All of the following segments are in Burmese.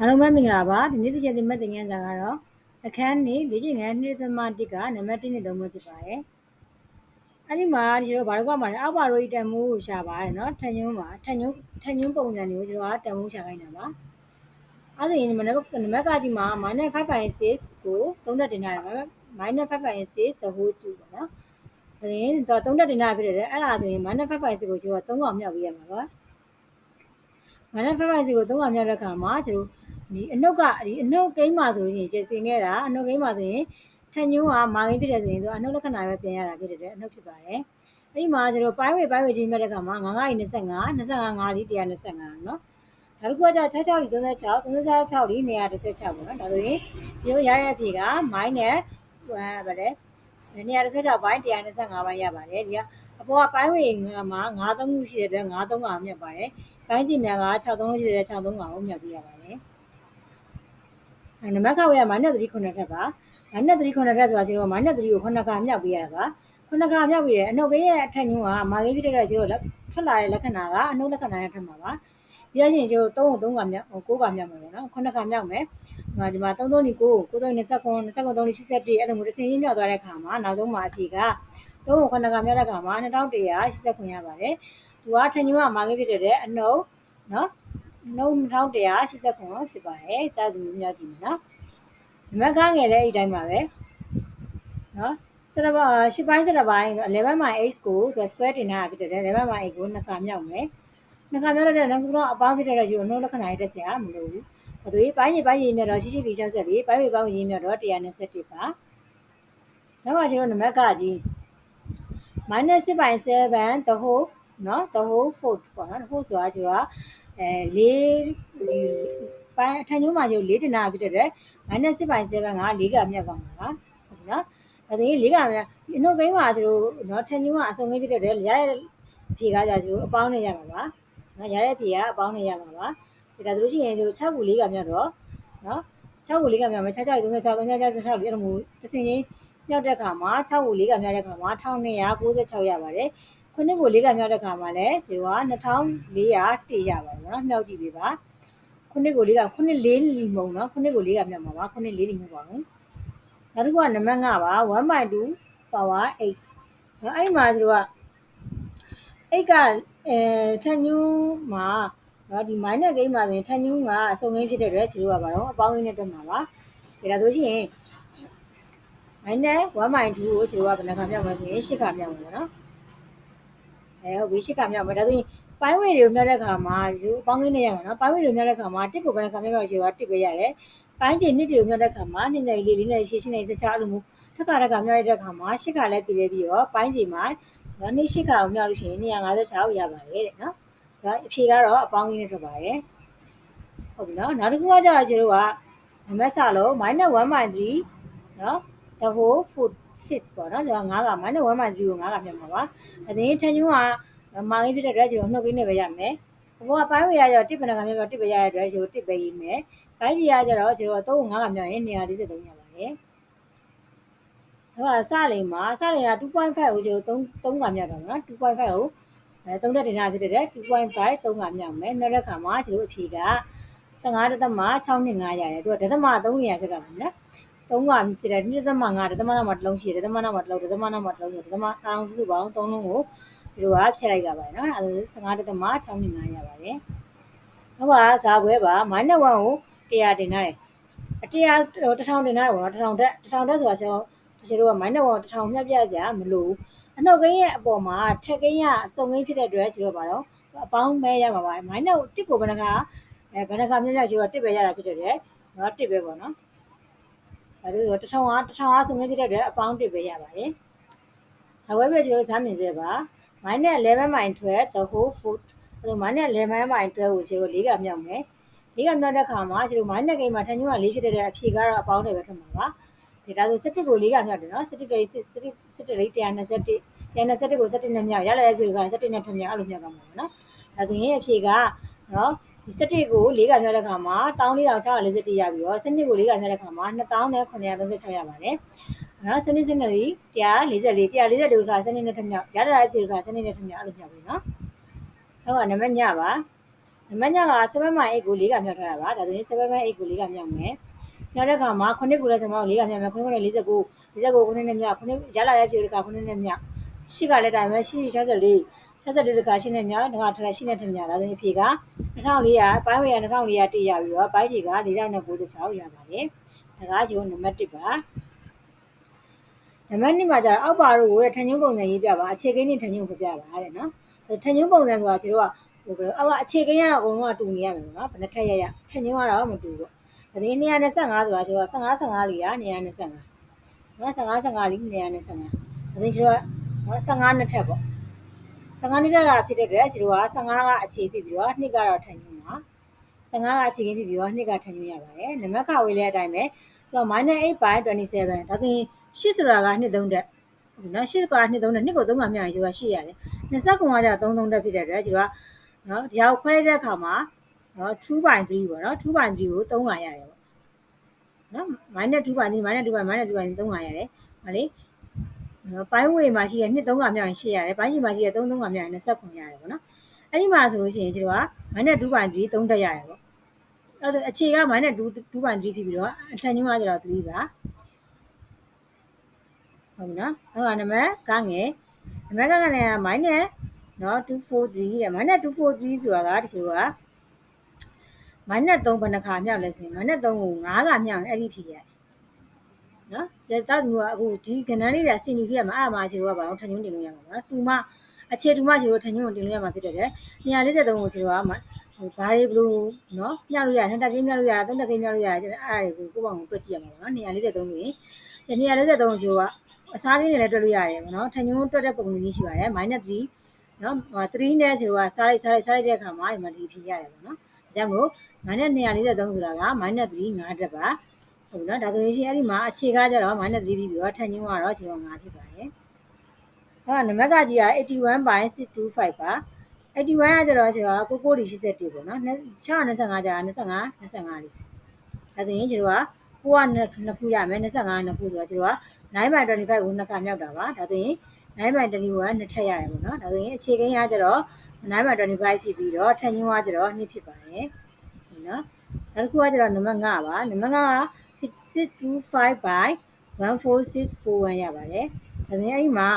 အားလုံးပဲမင်္ဂလာပါဒီနေ့တစ်ချက်ဒီမဲ့တင်ငန်းစာကတော့အခန်းနေလေ့ကျင့်ခန်းနှစ်သမတစ်ကနံပါတ်1နဲ့3ပဲဖြစ်ပါတယ်အဲ့ဒီမှာဒီလိုဘာလို့ကမှာလဲအောက်ပါရိုတန်မိုးကိုရှာပါတယ်နော်ထန်ညုံးပါထန်ညုံးထန်ညုံးပုံစံတွေကိုကျွန်တော်ကတန်မိုးရှာခိုင်းတာပါအဲ့ဒါရင်နံပါတ်ကကြီးမှာ -5.6 ကို3နဲ့တင်ထားတယ်ပါ -5.6 the whole ကျူပါနော်ဒါရင်တော့3နဲ့တင်ထားဖြစ်တယ်အဲ့ဒါဆိုရင် -5.6 ကိုကျွန်တော်3កောင်မြောက်ပေးရမှာပါ -5.6 ကို3កောင်မြောက်တဲ့အခါမှာကျွန်တော် ဒီအနှုတ်ကဒီအနှုတ်ကိန်းမှာဆိုလို့ရှိရင်ကျတင်ခဲ့တာအနှုတ်ကိန်းမှာဆိုရင်ထန်ညိုးကမာကိန်းဖြစ်တယ်ဆိုရင်သူအနှုတ်လက္ခဏာပဲပြင်ရတာဖြစ်တယ်အနှုတ်ဖြစ်ပါတယ်အဲ့ဒီမှာကျွန်တော်ပိုင်းဝေပိုင်းဝေချင်းမြတ်တဲ့အခါမှာ9 9 25 25 5လီ125เนาะနောက်တစ်ခုကじゃ66လီ36 36လီ116ပေါ့နော်ဒါဆိုရင်ဒီလိုရတဲ့အဖြေက minus ဟိုဗါလဲ116ဘိုင်း125ဘိုင်းရပါတယ်ဒီကအပေါ်ကပိုင်းဝေမှာ9 3ခုရှိတဲ့အတွက်9 3ကမြတ်ပါတယ်ပိုင်းကျင်များက63လို့ရှိတဲ့63ကကိုမြတ်ပြရပါတယ် နံပါတ်ခဝေးက -3 ခုနှစ်ထပ်ပါ -3 ခုနှစ်ထပ်ဆိုတာကျွန်တော် -3 ကိုခုနှစ်ခါမြောက်ပေးရတာပါခုနှစ်ခါမြောက်ပြီးတယ်အနှုတ်ကင်းရဲ့အထက်ညွှန်းကမာကိန်းဖြစ်တဲ့ကျွန်တော်ထွက်လာတဲ့လက္ခဏာကအနှုတ်လက္ခဏာနဲ့ထွက်မှာပါဒီအချင်းကျွန်တော်3ကို3ကမြောက်9ကမြောက်မှာပေါ့နော်ခုနှစ်ခါမြောက်မယ်ဒီမှာဒီမှာ3 3 9 9 3 29 29 3 81အဲ့လိုမျိုးတစ်စင်းရင်းမြောက်သွားတဲ့အခါမှာနောက်ဆုံးမှာအဖြေက3ကိုခုနှစ်ခါမြောက်တဲ့အခါမှာ2189ရပါတယ်သူကထညွှန်းကမာကိန်းဖြစ်တဲ့အနှုတ်နော် နှုတ်2189ဖြစ်ပါတယ်တာသူမြောက်ကြည့်မယ်နော်နံပါတ်ခန်းငယ်လည်းအဲ့တိုင်းပါပဲနော်စရပါရှစ်ပိုင်းစရပိုင်း11 by 8ကိုသူ square တင်ထားတာဖြစ်တယ်11 by 8ကိုနှစ်ခါမြောက်မယ်နှစ်ခါမြောက်တဲ့နောက်ကတော့အပေါင်းဖြစ်တဲ့ယူနှုတ်လက္ခဏာရေးတက်စရာမလိုဘူးဘာလို့ပိုင်းကြီးပိုင်းကြီးမြတ်တော့ရှိရှိပြီး64ပိုင်းပိုင်းပိုင်းကြီးမြတ်တော့121ပါနောက်ကကျွန်တော်နံပါတ်ကကြီး -6 by 7 the whole เนาะ the whole foot ပေါ့နော် the whole ဆိုတာကျတော့ အဲလေးဒီပိုင်းထန်ကျိုးမှာရုပ်လေးတင်လာပြီးတော့ -6 ပိုင်း7ကလေးကမြက်ကောင်းတာပါဟုတ်နော်အဲ့ဒီလေးကမြက်နှုတ်ဘိန်းမှာကျတို့နော်ထန်ကျိုးကအစုံငိမ့်ပြီးတော့ရတဲ့အဖြေကကြကျတို့အပေါင်းနဲ့ရမှာပါနော်ရတဲ့အဖြေကအပေါင်းနဲ့ရမှာပါဒါဆိုလို့ရှိရင်ကျတို့6ခုလေးကမြက်တော့နော်6ကို4ကမြောက်မယ်6 6 36 36 36အဲ့လိုမျိုးတစင်ချင်းမြောက်တဲ့ခါမှာ6ကို4ကမြောက်တဲ့ခါမှာ1296ရပါတယ်။ ခုနှစ်ကိုလေးကမြောက်တဲ့ခါမှာလည်း0က2400တေးရပါတယ်နော်မြောက်ကြည့်ပေးပါခုနှစ်ကိုလေးကခုနှစ်လေးလီမုံနော်ခုနှစ်ကိုလေးကမြောက်မှာပါခုနှစ်လေးလီမုံပါဘူးနောက်တစ်ခုကနံပါတ်5ပါ1/2 power 8နော်အဲ့ဒီမှာ0က8ကအဲထန်ညူးမှာနော်ဒီ minus ဂိမ်းမှာဆိုရင်ထန်ညူးကအစုံဂိမ်းဖြစ်တဲ့အတွက်0ကပါတော့အပေါင်းဂိမ်းနဲ့တွက်မှာပါဒါဆိုရှင် minus 1/2ကို0ကဘယ်နှခါမြောက်မလဲဆိုရင်8ခါမြောက်မှာပေါ့နော် အဲဟုတ်ပြီရှစ်ခါမြောက်မယ်ဒါဆိုရင်ပိုင်းဝေတွေကိုမြောက်တဲ့ခါမှာဒီပေါင်းကင်းနေရမှာနော်ပိုင်းဝေတွေမြောက်တဲ့ခါမှာတစ်ကိုဘယ်နှခါမြောက်မြောက်ရှိတော့တစ်ပဲရတယ်ပိုင်းကျင်နှစ်တွေကိုမြောက်တဲ့ခါမှာနှစ်နဲ့လေးလေးနဲ့ရှစ်ရှစ်နဲ့စချအဲ့လိုမျိုးထပ်ခါတစ်ခါမြောက်ရတဲ့ခါမှာရှစ်ခါလည်းပြည်လဲပြီးတော့ပိုင်းကျင်မှာနော်နေ့ရှစ်ခါကိုမြောက်လို့ရှိရင်256ရပါတယ်တဲ့နော်ဒါအဖြေကတော့အပေါင်းကင်းနဲ့ထွက်ပါတယ်ဟုတ်ပြီနော်နောက်တစ်ခုကကြတော့ကျတို့ကနံပါတ်စလုံး -1/3 နော် the whole food fit ပေါ့နော်ဒါက9က minus 1 minus 3ကို9ကပြတ်မှာပါအတင်းထန်ညူးကမာကြီးဖြစ်တဲ့အတွက်ကျွန်တော်နှုတ်ကိန်းနဲ့ပဲရမယ်ဘိုးကပိုင်းဝေရကျတော့တစ်ပနကမြောက်တစ်ပဲရတဲ့အတွက်ကျွန်တော်တစ်ပဲရေးမယ်ပိုင်းကြီးရကျတော့ကျွန်တော်3ကို9ကမြောက်ရင်243ရပါတယ်အဲ့ဒါစလိန်မှာစလိန်က2.5ကိုကျွန်တော်3 3ကမြောက်တော့နော်2.5ကိုအဲ3တက်တင်တာဖြစ်တဲ့2.5 3ကမြောက်မယ်နောက်တစ်ခါမှာကျွန်တော်အဖြေက15ဒသမ625ရတယ်သူကဒသမ3နေရာဖြစ်တာပါနော် 3ကကျတယ်2ဒသမ5ဒသမနောက်မှာတစ်လုံးရှိတယ်ဒသမနောက်မှာတစ်လုံးဒသမနောက်မှာတစ်လုံးဆိုဒသမအောင်စုစုပေါင်း3လုံးကိုဒီလိုကဖြတ်လိုက်တာပါတယ်နော်အဲဒါ15ဒသမ625ရပါတယ်ဟုတ်ပါဇာပွဲပါ -1 ကို100တင်ထားတယ်အတရား1000တင်ထားတယ်ပေါ့နော်1000တက်1000တက်ဆိုတာကျွန်တော်ကျွန်တော်က -1 ကို1000မြတ်ပြကြမလို့အနှုတ်ကိန်းရဲ့အပေါ်မှာထက်ကိန်းရစုံကိန်းဖြစ်တဲ့အတွက်ကျွန်တော်ပါတော့အပေါင်းမဲရမှာပါ -1 တစ်ကိုဘယ်နှခါအဲဘယ်နှခါမြတ်မြတ်ကျွန်တော်တစ်ပဲရတာဖြစ်တဲ့အတွက်တော့တစ်ပဲပေါ့နော် ဒါလို့တထောင်အားတထောင်အားဆိုငယ်ဖြစ်တဲ့အတွက်အပေါင်းတစ်ပဲရပါတယ်။ဇာဝဲပဲကျွန်တော်စမ်းမြင်စေပါ။ minus 11 minus 12 the whole foot အဲ minus 11 minus 12ကိုကျွန်တော်၄ကမြောက်မယ်။၄ကမြောက်တဲ့ခါမှာကျွန်တော် minus ကိန်းမှာထန်ညွန့်က၄ဖြစ်တဲ့အဖြေကတော့အပေါင်းတွေပဲထွက်မှာပါ။ဒါဆို17ကို၄ကမြောက်တယ်နော်17တိ17 17လေး121 121ကို17နဲ့မြောက်ရလာတဲ့အဖြေက17နဲ့ထမြောက်အဲ့လိုမြောက်သွားမှာပေါ့နော်။ဒါဆိုရင်အဖြေကနော် ဒီ17ကို4ကမြောက်တဲ့ခါမှာ14641ရပြီးတော့17ကို4ကမြောက်တဲ့ခါမှာ2936ရပါတယ်။နော်စနစ်စနစ်လေး144 144ခါစနစ်နဲ့ထမြောက်ရတာအဖြစ်ခါစနစ်နဲ့ထမြောက်အဲ့လိုမြောက်ပြီနော်။ဟုတ်ကနံပါတ်ညပါနံပါတ်ညက7မိုင်8ကို4ကမြောက်ထားတာပါဒါဆိုရင်7မိုင်8ကို4ကမြောက်မယ်မြောက်တဲ့ခါမှာ9ကိုလည်းကျွန်တော်4ကမြောက်မယ်9ကိုလည်း49 49ကို9နဲ့မြောက်9ရလာတဲ့ပြေတက9နဲ့မြောက်8ကလည်းတိုင်းပဲ8 64 64တက8နဲ့မြောက်ဒါကထက်8နဲ့ထက်မြောက်ဒါဆိုရင်အဖြေက2400ပိုင်းဝေးရ2400တိရပြီးတော့ပိုင်းကြီးက4096ရပါတယ်ဒါကကျွန်တော်နံပါတ်1ပါနံပါတ်2မှာကျတော့အောက်ပါတို့ကိုထန်ညုံပုံစံရေးပြပါအခြေကိန်းနဲ့ထန်ညုံပြပြပါတဲ့နော်ထန်ညုံပုံစံဆိုတာကျွန်တော်ကဟိုဘယ်အောက်ကအခြေကိန်းကတော့အကုန်လုံးကတူနေရမယ်နော်ဘယ်နှထက်ရရထန်ညုံကတော့မတူဘူးဒါဒီ225ဆိုတာကျွန်တော်15 15လေးက225နော်15 15လေး225ဒါဒီကျွန်တော်15နှစ်ထက်ပေါ့ 15နှစ်ထက်ကဖြစ်တဲ့အတွက်ကျွန်တော်က15ကအခြေဖြစ်ပြီးတော့2ကတော့ထန်ညုံပါ15ကအခြေကိန်းဖြစ်ပြီးတော့2ကထန်ညုံရပါတယ်နံပါတ်ခဝေးလဲအတိုင်းပဲသူက -8/27 ဒါဆိုရင်8ဆိုတာက2 3တက်နော်8က2 3တက်2ကို3ကမြောက်ရင်ကျွန်တော်8ရတယ်20ကုံကကျ3 3တက်ဖြစ်တဲ့အတွက်ကျွန်တော်ကနော်ဒီဟာကိုခွဲလိုက်တဲ့အခါမှာနော်2/3ပေါ့နော်2/3ကို3ကရတယ်ပေါ့နော် -2/3 -2/3 -2/3 3ကရတယ်ဟာလေ နော်ပိုင်းဝေမှာရှိတဲ့2 3ကမြောက်ရင်8ရတယ်ပိုင်းကြီးမှာရှိတဲ့3 3ကမြောက်ရင်29ရတယ်ပေါ့နော်အဲ့ဒီမှာဆိုလို့ရှိရင်ကျွန်တော်က -2/3 3တက်ရတယ်ပေါ့အဲ့ဒါအခြေက -2/2 ဖြစ်ပြီးတော့အထက်ညွှန်းကကျတော့3ပါဟုတ်နော်ဟုတ်ကနံပါတ်ကငယ်နံပါတ်ကငယ်က minus နော်243တဲ့ minus 243ဆိုတာကတချို့က minus 3ဘယ်နှခါမြောက်လဲဆိုရင် minus 3ကို9ခါမြောက်ရင်အဲ့ဒီဖြစ်ရတယ် နော်ကျတော့သူကအခုဒီကဏ္ဍလေးတွေဆင်ယူဖြစ်ရမှာအဲ့ဒါမှခြေတို့ကဘာလို့ထညွန်းတင်လို့ရမှာနော်တူမအခြေတူမခြေတို့ထညွန်းကိုတင်လို့ရမှာဖြစ်တဲ့အတွက်243ကိုခြေတို့ကဟိုဘာတွေဘလို့နော်မြှောက်လို့ရနှစ်တက်ကိန်းမြှောက်လို့ရသုံးတက်ကိန်းမြှောက်လို့ရအဲ့ဒါတွေကိုကိုယ့်ဘောင်ကိုတွက်ကြည့်ရမှာပေါ့နော်243ဆိုရင်243ခြေတို့ကအစားကင်းတွေလည်းတွက်လို့ရတယ်ပေါ့နော်ထညွန်းတွက်တဲ့ပုံစံကြီးရှိပါတယ် -3 နော်3နဲ့0ကစားလိုက်စားလိုက်စားလိုက်တဲ့အခါမှာဒီမှာဒီဖြစ်ရတယ်ပေါ့နော်ဒါကြောင့်မို့ -243 ဆိုတာက -3 5တက်ပါ ဟုတ်နော်ဒါဆိုရင်ရှင်အဲ့ဒီမှာအခြေကားကြတော့ -3 ပြီးပြီးတော့ထညွန်းကတော့0 5ဖြစ်ပါတယ်ဟောနံပါတ်ကကြီးက81/625ပါ81ကကြတော့ကျွန်တော်ကိုကိုဒီ81ပေါ့နော်625ကြာ25 25လေးဒါဆိုရင်ကျွန်တော်ကကိုကနှစ်ခုရမယ်25နှစ်ခုဆိုတော့ကျွန်တော်က9/25ကိုနှစ်ခါမြောက်တာပါဒါဆိုရင်9 by 21နှစ်ထပ်ရတယ်ပေါ့နော်ဒါဆိုရင်အခြေကိန်းကကျတော့9 by 25ဖြစ်ပြီးတော့ထပ်ညွှန်းကကျတော့2ဖြစ်ပါတယ်နော်နောက်တစ်ခုကကျတော့နံပါတ်5ပါနံပါတ်5က 625 by 14641ရပါတယ်ဒါဆိုရင်အဲ့ဒီမှာ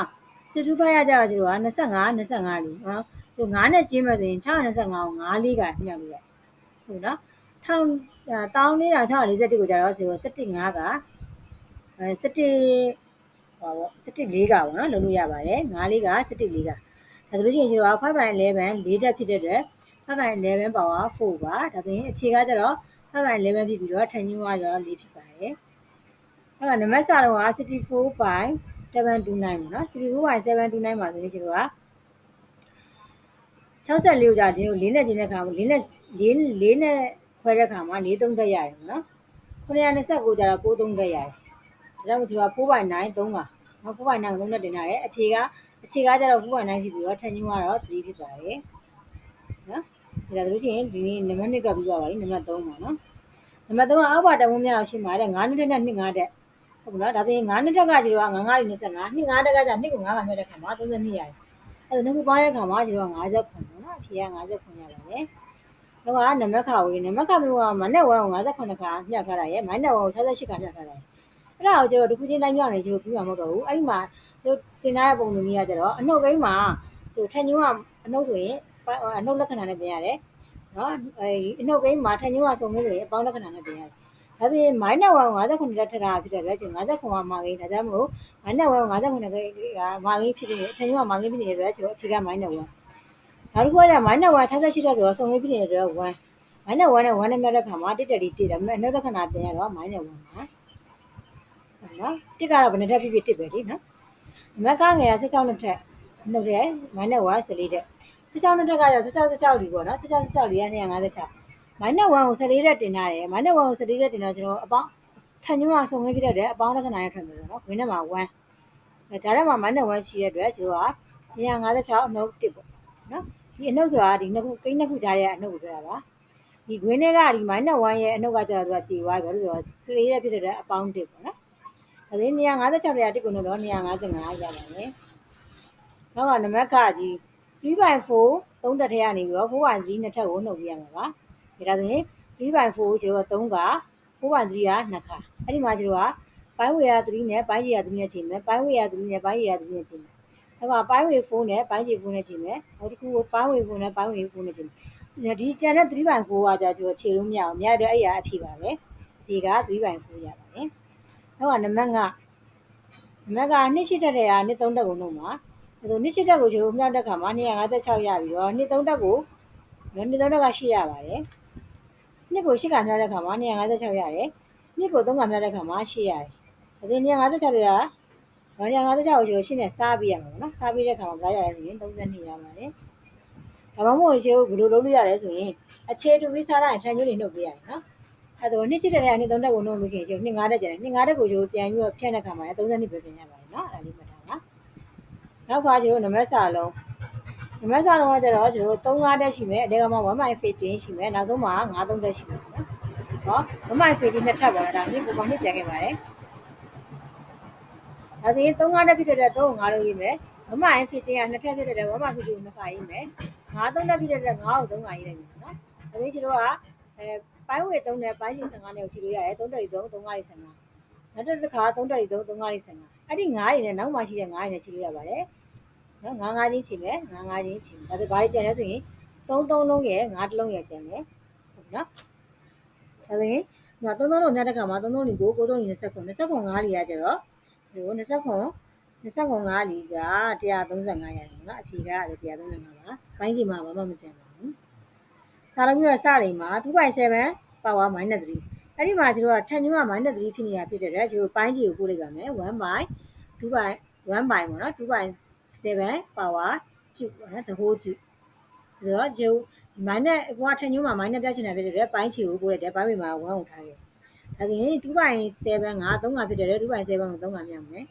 625ရကြတော့ကျတော့25 25လေးနော်ဆို9နဲ့ကျင်းမယ်ဆိုရင်625ကို9လေးကမြောက်လို့ရတယ်ဟုတ်နော်ထောင်တောင်းနေတာ641ကိုကြတော့0 7 5ကအဲ7ဟောပေါ့17လေးကပေါ့နော်လုံးလို့ရပါတယ်9လေးက17လေးကဒါဆိုလို့ရှိရင်ကျွန်တော်5 by 11လေးတက်ဖြစ်တဲ့အတွက်5 by 11 power 4ပါဒါဆိုရင်အခြေကကျတော့ 5 by 11ဖြစ်ပြီးတော့ထန်ညွှန်းကတော့4ဖြစ်ပါတယ်အဲ့တော့နံပါတ်စာတော့က64 by 729ပေါ့နော်64 by 729ပါဆိုရင်ကျွန်တော်က64ကိုကြာဒီကို4နဲ့ကျင်းတဲ့ခါမှာ4နဲ့4 4နဲ့ခွဲတဲ့ခါမှာ4 3တက်ရတယ်ပေါ့နော်929ကြာတော့6 3တက်ရတယ်ဒါကြောင့်ကျွန်တော်4 by 9 3ပါနော်4 by 9 3နဲ့တင်ရတယ်အဖြေကအခြေကကျတော့4 by 9ဖြစ်ပြီးတော့ထန်ညင်းကတော့3ဖြစ်ပါတယ်နော် ဒါဆိုလို့ရှိရင်ဒီနေ့နံပါတ်1တော့ပြီးသွားပါပြီနံပါတ်3ပါနော်နံပါတ်3ကအောက်ပါတဝန်းများရှင်းပါတယ်9နှစ်နဲ့2 5တက်ဟုတ်နော်ဒါဆိုရင်9နှစ်တက်ကကျတော့9 9လေး25 2 5တက်ကကျ2ကို9ကမြတ်တဲ့ခါမှာ32ရတယ်အဲ့ဒါနှစ်ခုပေါင်းတဲ့ခါမှာကျတော့50ခွန်ပေါ့နော်အဖြေက50ခွန်ရပါတယ်တော့ကနံပါတ်ခါဝေးနံပါတ်ခါမျိုးကမနဲ့1ကို58ခါမြတ်ထားတာရဲ့မိုင်းနဲ့1ကို68ခါမြတ်ထားတာရဲ့အဲ့ဒါကိုကျတော့တစ်ခုချင်းတိုင်းမြောက်နေကျတော့ပြီးမှာမဟုတ်တော့ဘူးအဲ့ဒီမှာကျတော့တင်ထားတဲ့ပုံစံကြီးကကျတော့အနှုတ်ကိန်းမှာဟိုထန်ညွန်းကအနှုတ်ဆိုရင် အနှုတ်လက္ခဏာနဲ့ပြင်ရတယ်နော်အဲဒီအနှုတ်ကိန်းမှာထန်ညွန်းကစုံနေဆိုရင်အပေါင်းလက္ခဏာနဲ့ပြင်ရတယ်ဒါဆိုရင် -1 59တက်ထက်တာဖြစ်တဲ့အတွက်ကျ59ကမာကိန်းဒါကြောင့်မလို့ -1 59ကိန်းကမာကိန်းဖြစ်နေအထင်ကြီးကမာကိန်းဖြစ်နေတဲ့အတွက်ကျွန်တော်အဖြေက -1 နောက်တစ်ခုက -1 68တက်ဆိုတော့စုံကိန်းဖြစ်နေတဲ့အတွက်1 -1 နဲ့1နဲ့1နဲ့မြတ်တဲ့ခါမှာတစ်တက်လေးတစ်ဒါပေမဲ့အနှုတ်လက္ခဏာပြင်ရတော့ -1 ပါနော်တစ်ကတော့ဘယ်နှစ်ထပ်ဖြစ်ဖြစ်တစ်ပဲဒီနော်အမကငယ်က16နှစ်ထက်နှုတ်ရဲမိုင်းနဲ့1 14တက် 16နှစ်ထက်က16 16လီပေါ့နော်16 16လီက256မိုင်းနဲ့1ကို14တက်တင်ထားတယ်မိုင်းနဲ့1ကို14တက်တင်တော့ကျွန်တော်အပေါင်းထန်ညွှန်းကစုံငင်းပြတဲ့အတွက်အပေါင်းလက္ခဏာနဲ့ထွက်မယ်ပေါ့နော်ဝင်းထဲမှာ1အဲဒါထဲမှာမိုင်းနဲ့1ရှိတဲ့အတွက်ကျွန်တော်က256အနှုတ်တစ်ပေါ့နော်ဒီအနှုတ်ဆိုတာဒီနှစ်ခုကိန်းနှစ်ခုကြားတဲ့အနှုတ်ကိုပြောတာပါဒီဂွင်းထဲကဒီ -1 ရဲ့အနှုတ်ကကျတော့သူကကြေသွားပြီဘာလို့ဆိုတော့14ရက်ဖြစ်တဲ့အပေါင်းတစ်ပေါ့နော်ဒါဆို256တရားတစ်ကိုတော့255ရပါတယ်နောက်ကနံပါတ်ခကြီး 3/4 3တက်ထဲကနေပြီးတော့4 by 3နှစ်ထပ်ကိုနှုတ်ပြရမှာပါဒါဆိုရင်3 by 4ကိုကျွန်တော်3က4 by 3ကနှစ်ခါအဲ့ဒီမှာကျွန်တော်ကပိုင်းဝေရ3နဲ့ပိုင်းကြီးရ3နဲ့ချိန်မယ်ပိုင်းဝေရ3နဲ့ပိုင်းကြီးရ3နဲ့ချိန်မယ်နောက်ကပိုင်းဝေ4နဲ့ပိုင်းကြီး4နဲ့ချိန်မယ်နောက်တစ်ခုကိုပိုင်းဝေ4နဲ့ပိုင်းဝေ4နဲ့ချိန်မယ်ဒီကျန်တဲ့3 by 4ကကြာကျွန်တော်ခြေလို့မရအောင်မြတ်တော့အဲ့ရအဖြစ်ပါပဲဒီက3 by 4ရပါတယ်နောက်ကနံပါတ်5နံပါတ်ကနှစ်ရှိတက်တဲ့ဟာနှစ်3တက်ကိုနှုတ်မှာ အဲဆိုနှစ်ရှိတက်ကိုကျွန်တော်မြောက်တက်ခါမှာ256ရပြီးတော့နှစ်3တက်ကိုနှစ်3တက်က8ရပါတယ်နှစ်ကို8ကမြောက်တဲ့ခါမှာ256ရတယ်နှစ်ကို3ကမြောက်တဲ့ခါမှာ8ရတယ်ဒါပြင်256တွေကဘာညာ56ကိုကျွန်တော်ရှင်းနဲ့စားပြရမှာပေါ့နော်စားပြတဲ့ခါမှာဘာရတယ်ဆိုရင်32ရပါတယ်ဒါမှမဟုတ်ရှင်ဘယ်လိုလုပ်လို့ရလဲဆိုရင်အခြေတူပြီးစားလိုက်ထန်ညွှန်းနေနှုတ်ပေးရတယ်နော်အဲတော့နှစ်ချစ်တဲ့ကနေ3တက်ကိုနှုတ်လို့ရှိရင်ကျွန်တော်2 5တက်ကျန်တယ်2 5တက်ကိုကျွန်တော်ပြန်ပြီးတော့ဖြတ်တဲ့ခါမှာလည်း32ပဲပြင်ရပါတယ်နော်အဲ့ဒါလေးမှတ်ထားပါ နောက်ပါကျွန်တော်နံပါတ်စာလုံးနံပါတ်စာလုံးကကျတော့ကျွန်တော်3 5တက်ရှိမယ်အလဲကမှ1.15ရှိမယ်နောက်ဆုံးမှာ9 3တက်ရှိမယ်နော်ဟော1.15နှစ်ထပ်ပါတော့ဒါနှစ်ပုံမှန်နှစ်ကျန်ခဲ့ပါတယ်ဒါဆိုရင်3 5တက်ဖြစ်တဲ့3 5လုံးရေးမယ်1.15 ကနှစ်ထပ်ဖြစ်တဲ့1.15 ကိုနှစ်ခါရေးမယ်9 3တက်ဖြစ်တဲ့9ကို3ခါရေးလိုက်မယ်နော်ဒါဆိုရင်ကျွန်တော်ကအဲပိုင်းဝေ3နဲ့ပိုင်းချီ15နဲ့ကိုရှိလို့ရတယ်3တက်ရီ3 3ကားရီ15နောက်တစ်ခါ3တက်ရီ3 3ကားရီ15အဲ့ဒီ9ရီနဲ့နောက်မှရှိတဲ့9ရီနဲ့ချိလို့ရပါတယ် နော်9 9ချင်းချိမယ်9 9ချင်းချိမယ်ဒါဆိုဘာကြီးကျန်လဲဆိုရင်3 3လုံးရဲ့9တစ်လုံးရဲ့ကျန်တယ်ဟုတ်နော်ဒါဆိုရင်ဒီမှာ3 3လုံးမြတ်တဲ့ခါမှာ3 3လီကို9 3လီ29 29 9လီကကျတော့ဒီ29 29 5လီက135ရတယ်နော်အဖြေက135ပါပိုင်းကြီးမှာဘာမှမကျန်ပါဘူးစာလုံးမျိုးစတွေမှာ2.7 power -3 အဲ့ဒီမှာကျတော့ထန်ညွန်းက -3 ဖြစ်နေတာဖြစ်တဲ့အတွက်ကျတော့ပိုင်းကြီးကိုပို့လိုက်ပါမယ်1 by 2 by 1 by ပေါ့နော်2 by 7 power 2ပေါ့နော် the whole 2ဒါတော့ကျတော့ minus ဘွားထန်ညွန်းမှာ minus ပြချင်တာဖြစ်တဲ့အတွက်ပိုင်းချီကိုပို့လိုက်တယ်ပိုင်းဝေမှာ1ကိုထားခဲ့ဒါဆိုရင်2 by 7က3ကဖြစ်တဲ့အတွက်2 by 7ကို3ကမြောက်မယ်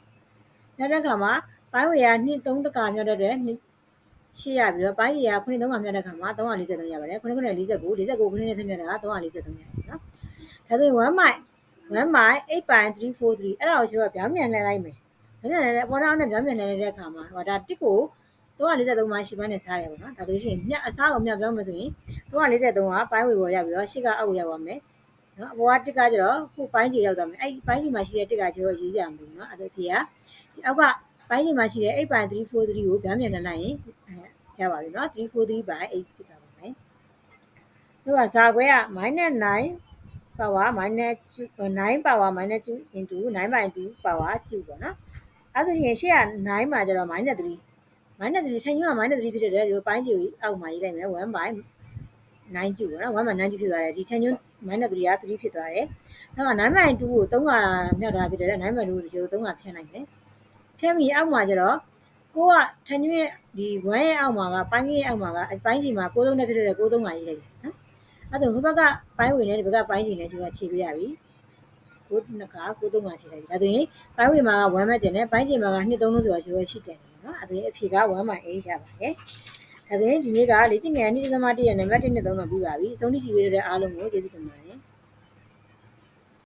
နောက်တစ်ခါမှာပိုင်းဝေက2 3တကမြောက်တဲ့အတွက်ရှေ့ရပြီးတော့ပိုင်းကြီးက9 3ကမြောက်တဲ့ခါမှာ343ရပါတယ်9 9 49 49 49နဲ့ထပ်မြောက်တာက343ရတယ်နော်ဒါဆိုရင်1 by 1 by 8 by 343အဲ့ဒါကိုကျွန်တော်ပြောင်းပြန်လှည့်လိုက်မယ်။ ပြောင်းပြန်လှည့်ပေါ်တော့နဲ့ပြောင်းပြန်လှည့်တဲ့အခါမှာဟောဒါတစ်ကို343မှာရှိပန်းနဲ့စားတယ်ပေါ့နော်။ဒါဆိုရှင်မြတ်အစားကိုမြတ်ပြောင်းမယ်ဆိုရင်343ကပိုင်းဝေပေါ်ရောက်ပြီးတော့ရှစ်ကအောက်ကိုရောက်ပါမယ်။နော်အပေါ်ကတစ်ကကျတော့ခုပိုင်းကြီးရောက်သွားမယ်။အဲ့ဒီပိုင်းကြီးမှာရှိတဲ့တစ်ကကျတော့ရေးကြမှာဘူးနော်။အဲ့ဒါဖြစ်ရဒီအောက်ကပိုင်းကြီးမှာရှိတဲ့8 by 343ကိုပြောင်းပြန်လှည့်လိုက်ရင်ရပါပြီနော်343 by 8ဖြစ်သွားပါမယ်။တို့ကဇာခွဲက -9 power minus 9 power minus 2 into 9 by 2 power 2ပေါ့နော် အဲ့ဒါဆိုရင်ရှေ့က9မှာကျတော့ minus 3 minus 3ထိုင်ညက minus 3ဖြစ်တဲ့ဒီပိုင်းကြီးအောက်မှာရေးလိုက်မယ်1 by 9ကျူပေါ့နော်1 by 9ကျူဖြစ်သွားတယ်ဒီထိုင်ည minus 3က3ဖြစ်သွားတယ်နောက်က9 by 2ကို3ကမြောက်တာဖြစ်တယ်9 by 2ကိုဒီလို3ကဖြတ်နိုင်တယ်ဖြတ်ပြီးအောက်မှာကျတော့ကိုကထိုင်ညရဲ့ဒီ1ရဲ့အောက်မှာကပိုင်းကြီးရဲ့အောက်မှာကပိုင်းကြီးမှာ6 3နဲ့ဖြစ်တဲ့6 3ကရေးလိုက်တယ်နော်အဲ့တော့ဟိုဘက်ကပိုင်းဝင်နေဒီဘက်ကပိုင်းချင်နေကျွန်တော်ခြေပေးရပြီ ကိုနှစ်ခါကိုသုံးခါခြေလိုက်ပြီဒါဆိုရင်ပိုင်းဝင်မှာက1မှတ်ကျင်တယ်ပိုင်းချင်မှာက2 3လုံးဆိုတော့ရှိရရှိတယ်နော်အဲ့ဒါအဖြေက1မှတ်8ရပါတယ်ဒါဆိုရင်ဒီနေ့ကလေ့ကျင့်ငယ်အနည်းသမ1ရဲ့နံပါတ်1နဲ့3တော့ပြီးပါပြီအဆုံးထိရှိပေးတဲ့အားလုံးကိုကျေးဇူးတင်ပါတယ်